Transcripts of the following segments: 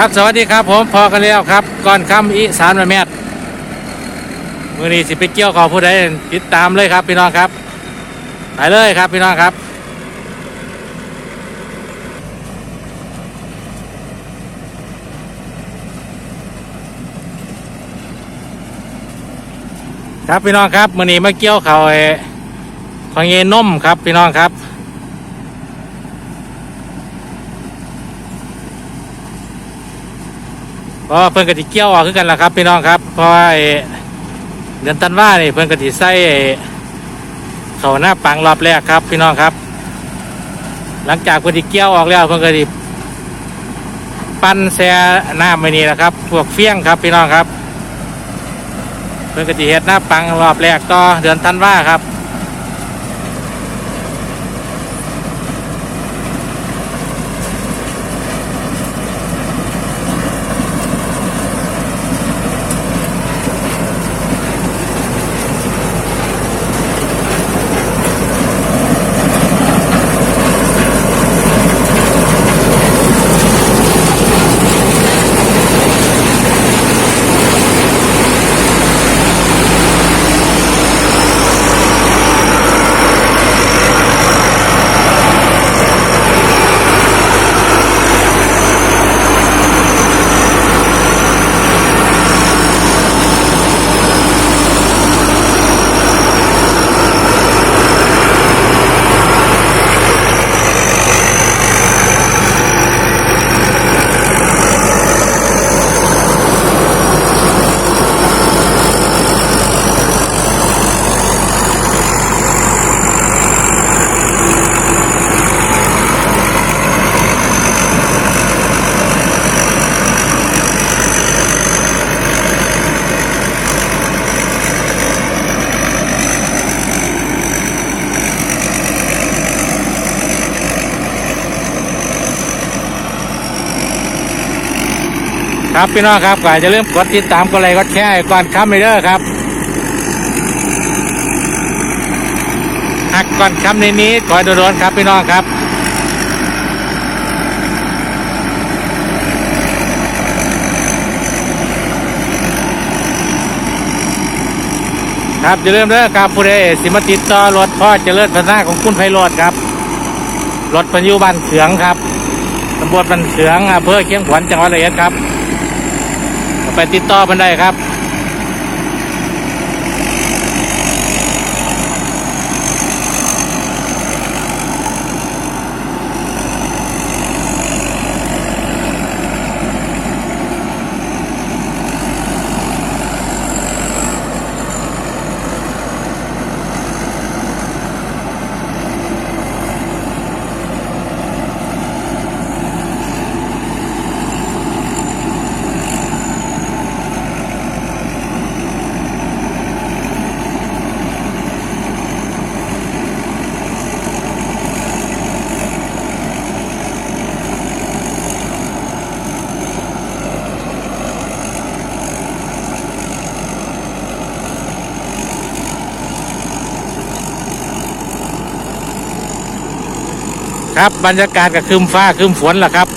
ครับสวัสดีครับผมพอกันแล้วครับ ก่อนคำอีสานมาแมทมือนี้สิไปเกี่ยวขอผู้ใดติดตามเลยครับพี่น้องครับไปเลยครับพี่น้องครับครับพี่น้องครับมือนี้มาเกี่ยวเขาไอ้ของเยนมครับพี่น้องครับ เพราะเพิ่นกติเกี่ยวออกคือกันล่ะครับพี่น้องครับเพราะว่าเดือนตันว่านี่เพิ่นกติใส่เขาหน้าปังรอบแรกครับ พี่น้องครับ หลังจากเพิ่นติเกี่ยวออกแล้วเพิ่นกติปั้นแซ่น้ำไปนี่แหละครับ พวกเฟี้ยงครับพี่น้องครับ เพิ่นกติเฮ็ดหน้าปังรอบแรกต่อเดือนตันว่าครับ ครับพี่น้องครับก็จะเริ่มกดติดตามกดไลค์กดแชร์ก่อนคำเลยเด้อครับหักก่อนคำในนี้ขอให้โดนครับพี่น้องครับครับจะเริ่มเด้อครับผู้ใดสิมาติดต่อรถพ่อเจริญพัฒนาของคุณไพโรดครับรถพันอยุบันเขืองครับตำบลบันเขืองอำเภอเชียงขวัญจังหวัดระยองครับ ไปติดต่อมันได้ครับ ครับบรรยากาศกับคืมฟ้าคืมฝนล่ะครับ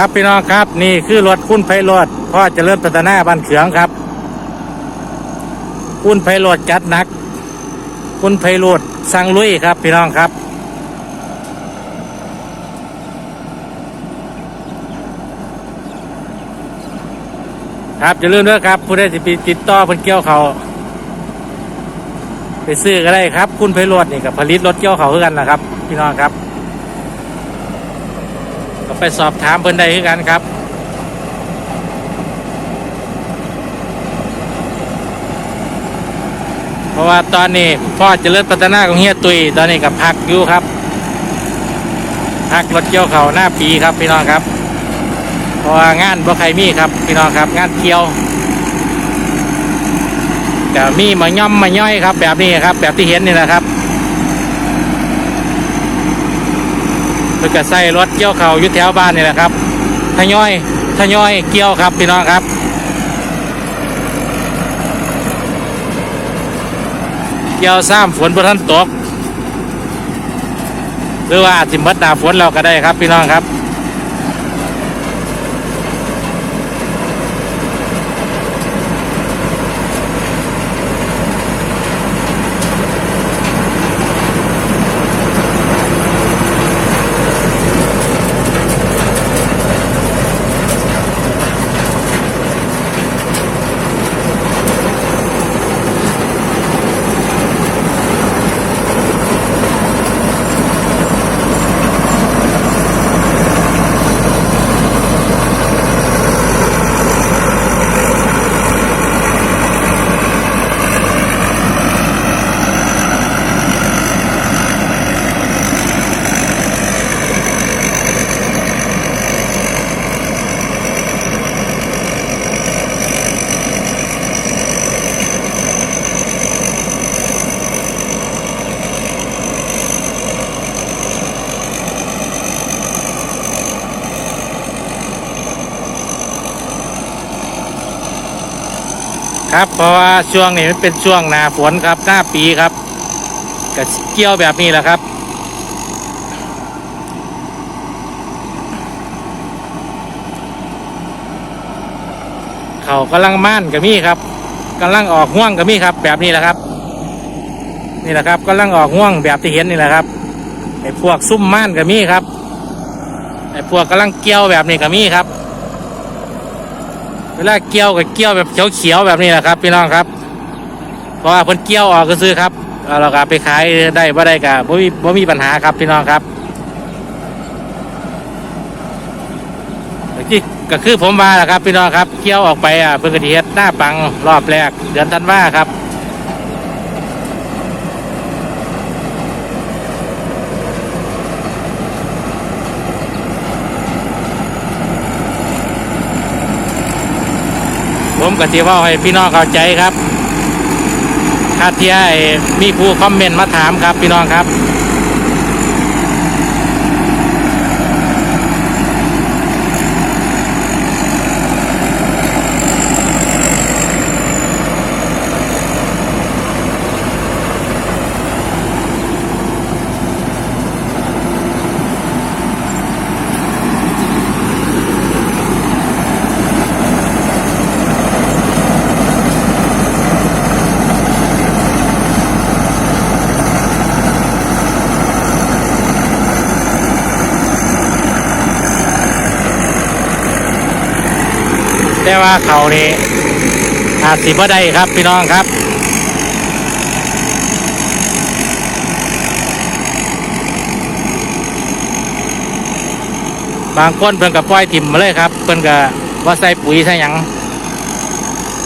ครับพี่น้องครับนี่คือรถคุณไพโรดพ่อจะเริญพัฒนาบ้านเขืองครับ คุณไพโรดจัดหนัก คุณไพโรดสั่งลุยครับ พี่น้องครับครับอย่าลืมด้วยครับผู้ใดสิไปติดต่อเพิ่นเกี่ยวเขาไปซื้อก็ได้ครับ คุณไพโรดนี่กับผลิตรถเกี่ยวเขาวคือกันนะครับ พี่น้องครับ ไปสอบถามเพิ่นได้คือกันครับ เพราะว่าตอนนี้พ่อเจะเลิศพัฒนาของเฮียตุยตอนนี้กับพักอยู่ครับ พักรถเกี่ยวเขาหน้าปีครับพี่น้องครับ เพราะว่างานบ่ใครมีครับพี่น้องครับ งานเกี่ยวแต่มีมาย่อมมาย่อยครับ แบบนี้ครับ แบบที่เห็นนี่นะครับ เพื่อจะใส่รถเกี่ยวเขายุแถวบ้านนี่แหละครับทยอยทยอยเกี่ยวครับพี่น้องครับเกี่ยวซ้ำฝนบนท่านตก หรือว่าอาจสิมดหนาฝนเราก็ได้ครับพี่น้องครับ ครับเพราะว่าช่วงนี้มันเป็นช่วงหนาฝนครับหน้าปีครับก็เกี่ยวแบบนี้แหละครับเขากำลังม่านกับมี่ครับกำลังออกห่วงกับมี่ครับ แบบนี้แหละครับ นี่แหละครับกำลังออกห่วงแบบที่เห็นนี่แหละครับไอ้พวกซุ่มม่านกับมี่ครับไอ้พวกกำลังเกี่ยวแบบนี้กับมี่ครับ เวลาเกี่ยวกับเกี่ยวแบบเขียวๆแบบนี้แหละครับ พี่น้องครับ เพราะว่าเพิ่นเกี่ยวออกก็ซื้อครับเราก็ไปขายได้บ่ได้ก็บ่มีบ่มีปัญหาครับพี่น้องครับที่ก็คือผมมาแหละครับพี่น้องครับเกี่ยวออกไปอะเพื่อกระเทียดหน้าปังรอบแรกเดือนธันวาครับ ผมกับที่ว่าให้พี่น้องเข้าใจครับถ้าเทียไอ้มีผู้คอมเมนต์มาถามครับพี่น้องครับ แต่ว่าเขานี่อาจสิบ่ได้ครับพี่น้องครับบางคนเพิ่นกับปล่อยถิ่มมาเลยครับ เพิ่นก็ว่าใส่ปุ๋ยใส่หยัง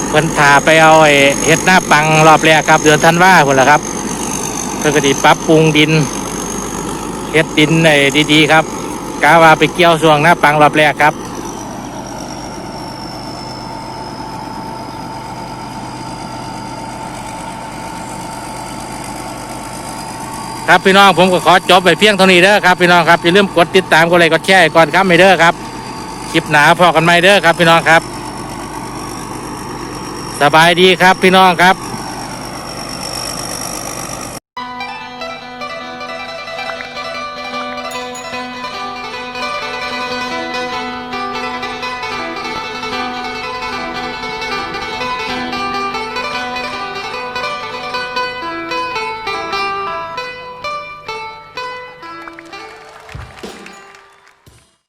เพิ่นถาไปเอาไอ้เห็ดหน้าปังรอบแรกครับ เดือนธันวาพุ่นละครับเพิ่นก็ดีปรับปรุงดินเฮ็ดดินไอ้ดีๆครับกาว่าไปเกี่ยวช่วงหน้าปังรอบแรกครับ ครับพี่น้องผมก็ขอจบไปเพียงเท่านี้เด้อครับพี่น้องครับอย่าลืมกดติดตามกดไลค์กดแชร์ก่อนครับไม่เด้อครับคลิปหนาพอกันไม่เด้อครับพี่น้องครับ สบายดีครับพี่น้องครับ